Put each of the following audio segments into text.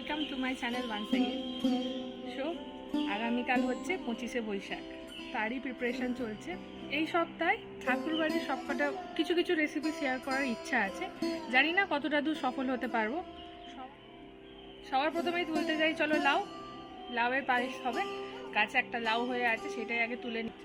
Welcome to my channel once again so আগামীকাল হচ্ছে পঁচিশে বৈশাখ। তারই প্রিপারেশন চলছে। এই সপ্তাহে ঠাকুরবাড়ির সবকটা কিছু কিছু রেসিপি শেয়ার করার ইচ্ছা আছে। জানি না কতটা দূর সফল হতে পারব। সব- সবার প্রথমেই তুলতে যাই চলো লাউ। লাউয়ের পায়েস হবে। গাছে একটা লাউ হয়ে আছে, সেটাই আগে তুলে নিতে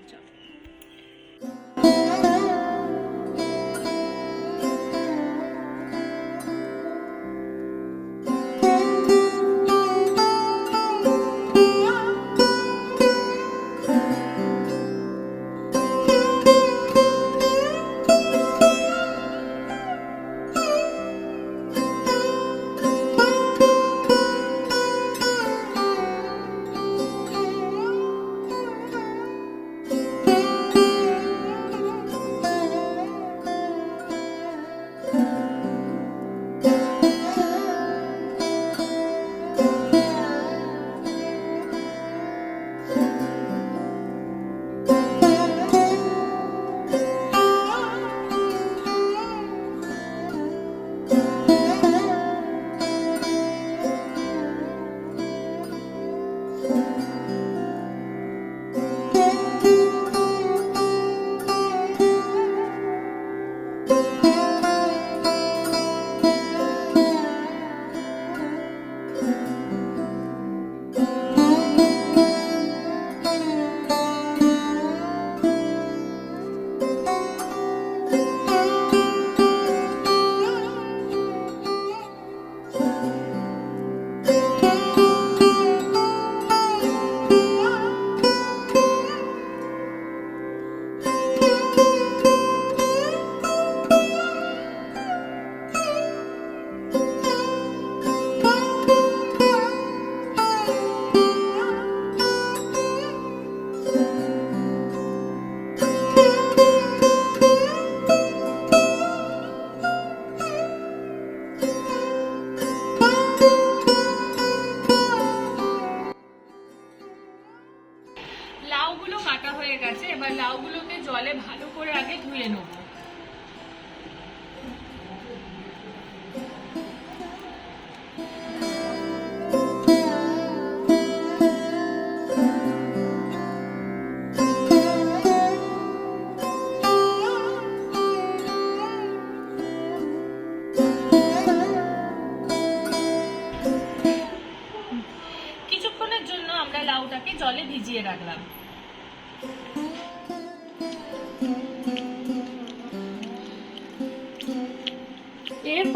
লাউগুলো কাটা হয়ে গেছে এবার লাউগুলোকে জলে ভালো করে আগে ধুয়ে নেব।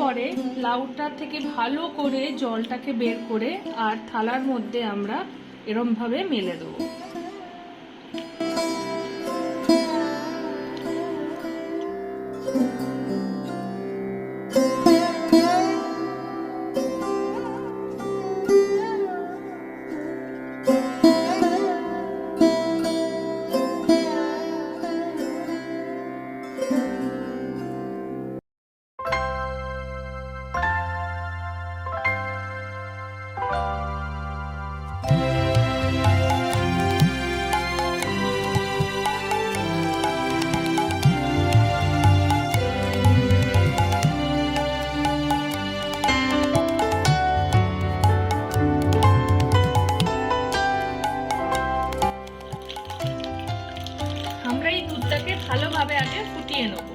এরপরে লাউটা থেকে ভালো করে জলটাকে বের করে আর থালার মধ্যে আমরা এরমভাবে মেলে দেবো। ভাবে আগে ফুটিয়ে নেব।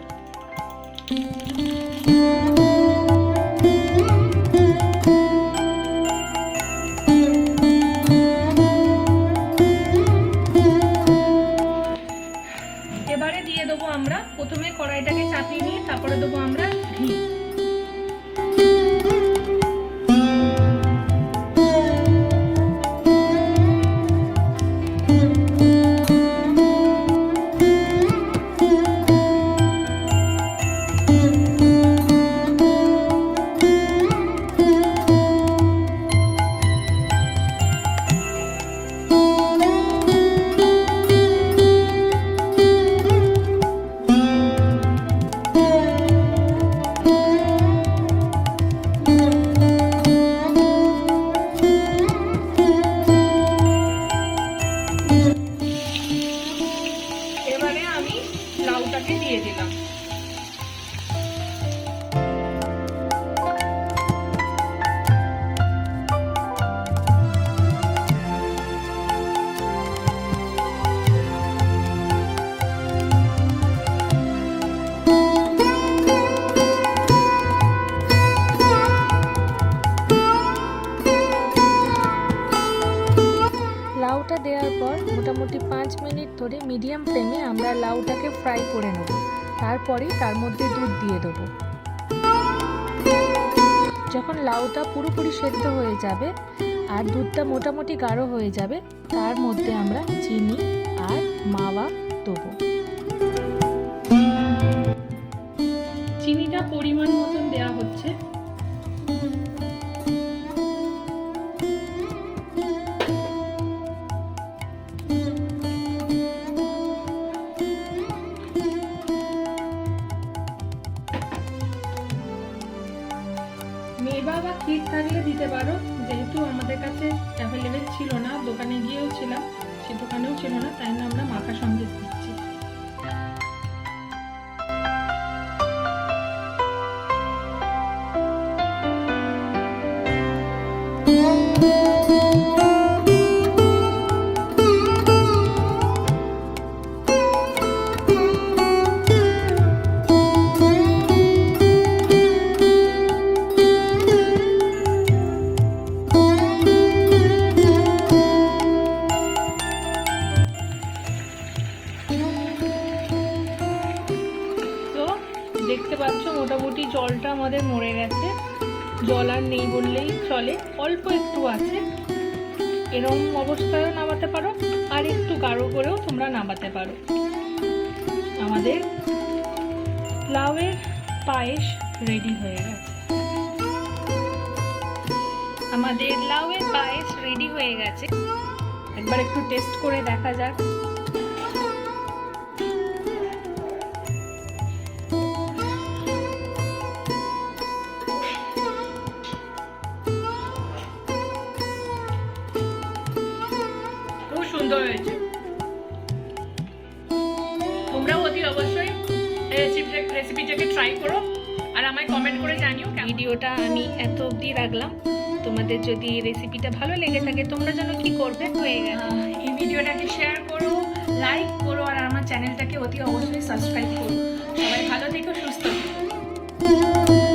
এবারে দিয়ে দেবো আমরা, প্রথমে কড়াইটাকে চাপিয়ে নিয়ে তারপরে দেবো আমরা ঘি। ধরে মিডিয়াম ফ্লেমে আমরা লাউটাকে ফ্রাই করে নেব। তারপরেই তার মধ্যে দুধ দিয়ে দেবো। যখন লাউটা পুরোপুরি সেদ্ধ হয়ে যাবে আর দুধটা মোটামুটি গাঢ় হয়ে যাবে, তার মধ্যে আমরা চিনি আর মাওয়া দেবো। চিনিটা পরিমাণ মেবা বা কিট থাকলে দিতে পারো। যেহেতু আমাদের কাছে অ্যাভেলেবেল ছিল না, দোকানে গিয়েও ছিলাম, সে দোকানেও ছিল না, তাই না আমরা মাখা সন্দেশ দিচ্ছি। তো জল আর নেই বললেই চলে। অল্প একটু আছে। এরকম অবস্থায়ও নামাতে পারো, আর একটু গাঢ় করেও তোমরা নামাতে পারো। আমাদের লাউয়ের পায়েস রেডি হয়ে গেছে। আমাদের লাউয়ের পায়েস রেডি হয়ে গেছে। একবার একটু টেস্ট করে দেখা যাক। খুব তোমরাও অতি অবশ্যই রেসিপিটাকে ট্রাই করো আর আমায় কমেন্ট করে জানিও ভিডিওটা আমি এত অবধি রাখলাম। তোমাদের যদি রেসিপিটা ভালো লেগে থাকে তোমরা যেন কি করবে? হয়ে গেল। এই ভিডিওটাকে শেয়ার করো লাইক করো আর আমার চ্যানেলটাকে অতি অবশ্যই সাবস্ক্রাইব করো। সবাই ভালো থেকো সুস্থ থেকো।